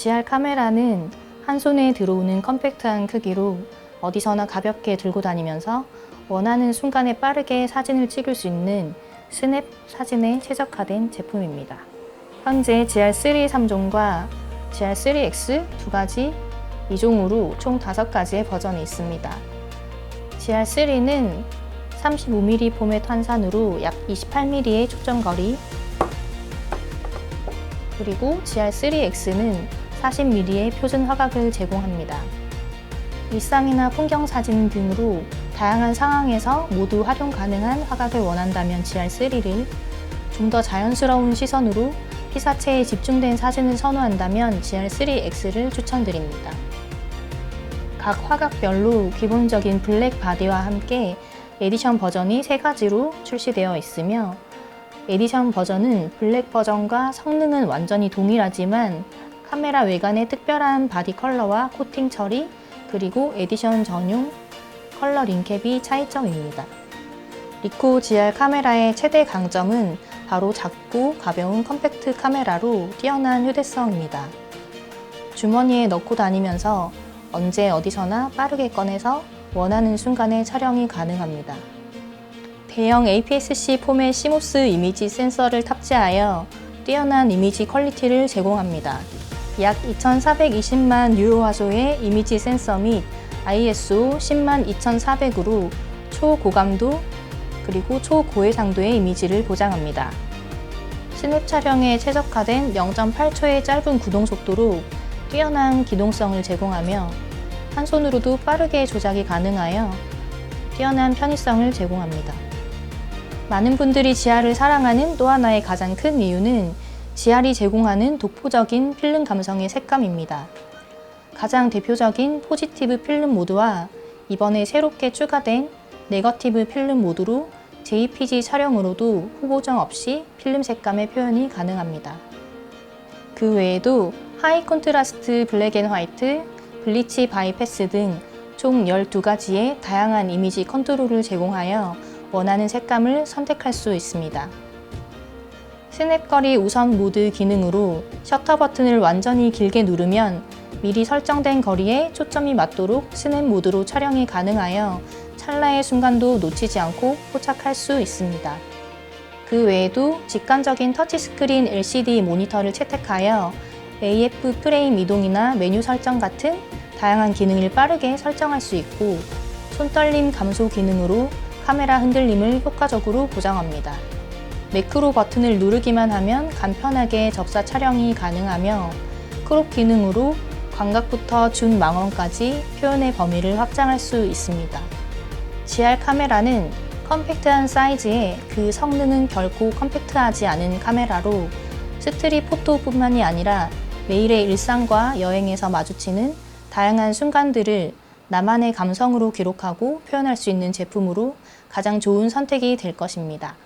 GR 카메라는 한 손에 들어오는 컴팩트한 크기로 어디서나 가볍게 들고 다니면서 원하는 순간에 빠르게 사진을 찍을 수 있는 스냅 사진에 최적화된 제품입니다. 현재 GR3 3종과 GR3X 두 가지 2종으로 총 5가지의 버전이 있습니다. GR3는 35mm 포맷 환산으로 약 28mm의 촉정거리 그리고 GR3X는 40mm의 표준 화각을 제공합니다. 일상이나 풍경 사진 등으로 다양한 상황에서 모두 활용 가능한 화각을 원한다면 GR3를 좀 더 자연스러운 시선으로 피사체에 집중된 사진을 선호한다면 GR3X를 추천드립니다. 각 화각별로 기본적인 블랙 바디와 함께 에디션 버전이 세 가지로 출시되어 있으며 에디션 버전은 블랙 버전과 성능은 완전히 동일하지만 카메라 외관의 특별한 바디 컬러와 코팅 처리 그리고 에디션 전용 컬러 링캡이 차이점입니다. 리코 GR 카메라의 최대 강점은 바로 작고 가벼운 컴팩트 카메라로 뛰어난 휴대성입니다. 주머니에 넣고 다니면서 언제 어디서나 빠르게 꺼내서 원하는 순간에 촬영이 가능합니다. 대형 APS-C 포맷 시모스 이미지 센서를 탑재하여 뛰어난 이미지 퀄리티를 제공합니다. 약 2420만 유효 화소의 이미지 센서 및 ISO 10만 2400으로 초고감도 그리고 초고해상도의 이미지를 보장합니다. 스냅 촬영에 최적화된 0.8초의 짧은 구동 속도로 뛰어난 기동성을 제공하며 한 손으로도 빠르게 조작이 가능하여 뛰어난 편의성을 제공합니다. 많은 분들이 지하를 사랑하는 또 하나의 가장 큰 이유는 지하이 제공하는 독보적인 필름 감성의 색감입니다. 가장 대표적인 포지티브 필름 모드와 이번에 새롭게 추가된 네거티브 필름 모드로 JPG 촬영으로도 후보정 없이 필름 색감의 표현이 가능합니다. 그 외에도 하이 콘트라스트 블랙 앤 화이트, 블리치 바이패스 등 총 12가지의 다양한 이미지 컨트롤을 제공하여 원하는 색감을 선택할 수 있습니다. 스냅거리 우선 모드 기능으로 셔터 버튼을 완전히 길게 누르면 미리 설정된 거리에 초점이 맞도록 스냅 모드로 촬영이 가능하여 찰나의 순간도 놓치지 않고 포착할 수 있습니다. 그 외에도 직관적인 터치스크린 LCD 모니터를 채택하여 AF 프레임 이동이나 메뉴 설정 같은 다양한 기능을 빠르게 설정할 수 있고 손떨림 감소 기능으로 카메라 흔들림을 효과적으로 보장합니다. 매크로 버튼을 누르기만 하면 간편하게 접사 촬영이 가능하며 크롭 기능으로 광각부터 준 망원까지 표현의 범위를 확장할 수 있습니다. GR 카메라는 컴팩트한 사이즈에 그 성능은 결코 컴팩트하지 않은 카메라로 스트릿 포토뿐만이 아니라 매일의 일상과 여행에서 마주치는 다양한 순간들을 나만의 감성으로 기록하고 표현할 수 있는 제품으로 가장 좋은 선택이 될 것입니다.